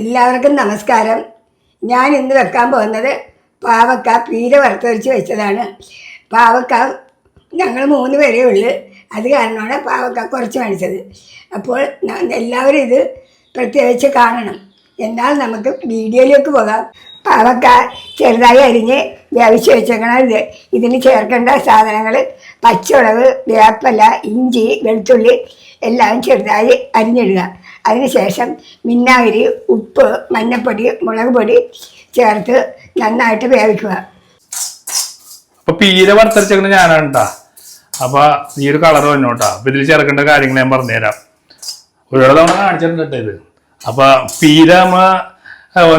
എല്ലാവർക്കും നമസ്കാരം. ഞാൻ ഇന്ന് വെക്കാൻ പോകുന്നത് പാവക്ക പീര വറുത്തൊഴിച്ച് വെച്ചതാണ്. പാവക്ക ഞങ്ങൾ മൂന്ന് പേരേ ഉള്ളു. അത് കാരണമാണ് പാവക്ക കുറച്ച് മേടിച്ചത്. അപ്പോൾ എല്ലാവരും ഇത് പ്രത്യേകിച്ച് കാണണം. എന്നാൽ നമുക്ക് വീഡിയോയിലേക്ക് പോകാം. പാവക്ക ചെറുതായി അരിഞ്ഞ് വേവിച്ച് വെച്ചേക്കണം ഇത്. ഇതിന് ചേർക്കേണ്ട സാധനങ്ങൾ പച്ചമുളക് വേപ്പല ഇഞ്ചി വെളുത്തുള്ളി എല്ലാം ചെറുതായി അരിഞ്ഞിടുക. അതിനുശേഷം മിന്നാഗിരി ഉപ്പ് മഞ്ഞപ്പൊടി മുളക് പൊടി ചേർത്ത് നന്നായിട്ട് വേവിക്കുക. അപ്പൊ പീര വറുത്തരച്ചേക്കണ ഞാനാണ് കേട്ടാ അപ്പൊ ഈ ഒരു കളർ വന്നോട്ടാ. അപ്പൊ ഇതിൽ ചേർക്കേണ്ട കാര്യങ്ങൾ ഞാൻ പറഞ്ഞുതരാം. ഒരുപാട് തവണ കാണിച്ചിട്ടുണ്ട് ട്ടോ ഇത്. അപ്പൊ പീര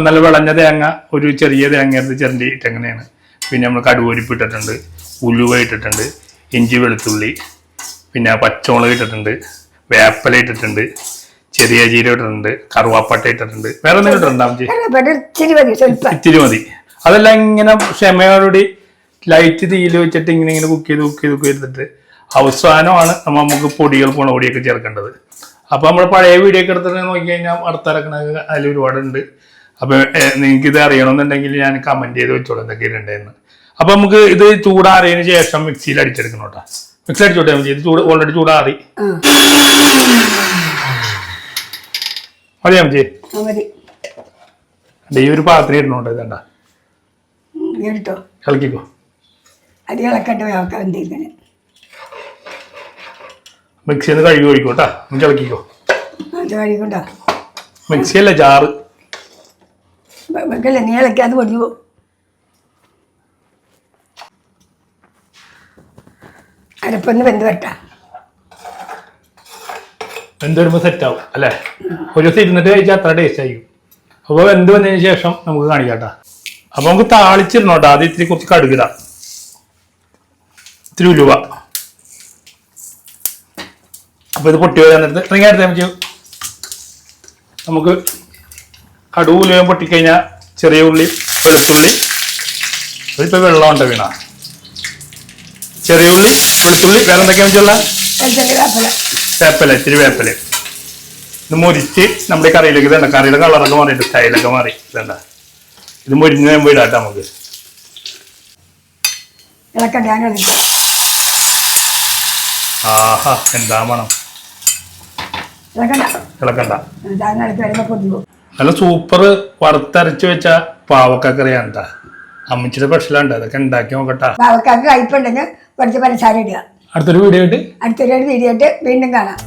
നല്ല വിളഞ്ഞ തേങ്ങ ഒരു ചെറിയ തേങ്ങ എടുത്ത് ചെറിയ എങ്ങനെയാണ്. പിന്നെ നമ്മൾ കടുവരിപ്പ് ഇട്ടിട്ടുണ്ട് ഉലുവ ഇട്ടിട്ടുണ്ട് ഇഞ്ചി വെളുത്തുള്ളി പിന്നെ പച്ചമുളക് ഇട്ടിട്ടുണ്ട് വേപ്പല ഇട്ടിട്ടുണ്ട് ചെറിയ ജീരകം ഇട്ടിട്ടുണ്ട് കറുവാപ്പട്ട ഇട്ടിട്ടുണ്ട്. വേറെ എന്തെങ്കിലും ഇട്ടിട്ടുണ്ടോ അമ്മച്ചി? കറിവേപ്പില ഇച്ചിരി മതി അതെല്ലാം ഇങ്ങനെ ക്ഷമയോടുകൂടി ലൈറ്റ് തീയിൽ വെച്ചിട്ട് ഇങ്ങനെ ഇങ്ങനെ കുക്ക് ചെയ്ത് കുക്ക് ചെയ്ത് കുക്ക് ചെയ്തിട്ട് അവസാനമാണ് നമ്മൾ നമുക്ക് പൊടികൾ പോണ പൊടിയൊക്കെ ചേർക്കേണ്ടത്. അപ്പൊ നമ്മൾ പഴയ വീഡിയോ ഒക്കെ എടുത്തിട്ട് നോക്കി കഴിഞ്ഞാൽ വറുത്തരക്കണ അതിൽ ഒരുപാടുണ്ട്. അപ്പൊ നിങ്ങൾക്ക് ഇത് അറിയണമെന്നുണ്ടെങ്കിൽ ഞാൻ കമന്റ് ചെയ്ത് വെച്ചോളൂ എന്തൊക്കെ ഉണ്ടെന്ന് അപ്പൊ നമുക്ക് ഇത് ചൂടാറിയതിന് ശേഷം മിക്സിയിൽ അടിച്ചെടുക്കണം കേട്ടോ. മിക്സി അടിച്ചോട്ടെ നമുക്ക് ഇത് ചൂട് ഓൾറെഡി ചൂടാറി. മതി അമ്മച്ചി മതി. ഈ ഒരു പാത്രം ഇടണോട്ടോ ഇതണ്ട. എടുത്തോ ഇളക്കിക്കോ. അത് ഇളക്കട്ടെ വേവക്കാൻ എന്തെങ്കിലും മിക്സിയിൽ നിന്ന് കഴുകി ഒഴിക്കോ കേട്ടാ നമുക്ക് ഇളക്കിക്കോ. അത് കഴിക്കണ്ടോ മിക്സി അല്ല ജാറ്? വെക്കല്ലേ? നീ ഇളക്കാതെ പൊടിഞ്ഞു പോകും അരപ്പൊന്ന് വെന്ത് വരട്ടാ വെന്ത് സെറ്റ് ആവും അല്ലേ? ഒരു ദിവസം ഇരുന്നിട്ട് കഴിച്ചാൽ അത്ര ടേസ്റ്റ് ആയിരിക്കും. അപ്പോൾ വെന്ത് വന്നതിന് ശേഷം നമുക്ക് കാണിക്കാട്ടാ. അപ്പോൾ നമുക്ക് താളിച്ചിരുന്നോട്ടോ ആദ്യം ഇത്തിരി കുറച്ച് കടുകിട. ഇത്തിരി ഉലുവ. അപ്പോൾ ഇത് പൊട്ടി വരാൻ നേരത്തെ ഇത്രയും നേരത്തെ നമുക്ക് നമുക്ക് കടുവ് ഉലുവയും പൊട്ടിക്കഴിഞ്ഞാൽ ചെറിയ ഉള്ളി വെളുത്തുള്ളി വെള്ളം വെള്ളമുണ്ട് വീണ? ചെറിയ ഉള്ളി വെളുത്തുള്ളി വേറെ എന്തൊക്കെയാണെന്ന് വെച്ചുള്ള വെളുത്തുള്ളി വേപ്പില ഇത്തിരി വേപ്പല. ഇത് മുരിച്ച് നമ്മുടെ ഈ കറിയിലേക്ക് ഇതണ്ട. കറിയുടെ കളറൊക്കെ മാറിയിട്ട് സ്റ്റൈലൊക്കെ മാറി. ഇതണ്ട. ഇത് മുരിഞ്ഞ് കഴിയുമ്പോൾ ഇടാട്ടെ നമുക്ക്. ഇളക്കട്ടെ ഞാൻ എടുത്തു ആഹാ എന്താ മണം. ഇളക്കണ്ട. നല്ല സൂപ്പർ വറുത്തരച്ച് വെച്ച പാവക്കക്കറിയാണ് കേട്ടാ അമ്മച്ചിയുടെ സ്പെഷ്യലാണ് അതൊക്കെ ഉണ്ടാക്കി നോക്കട്ടെ. പാവക്കാക്ക് കയ്പുണ്ടെങ്കിൽ കുറച്ച് പഞ്ചസാര ഇടുക. അടുത്തൊരു വീഡിയോ ആയിട്ട് അടുത്തൊരു വീഡിയോ ആയിട്ട് വീണ്ടും കാണാം.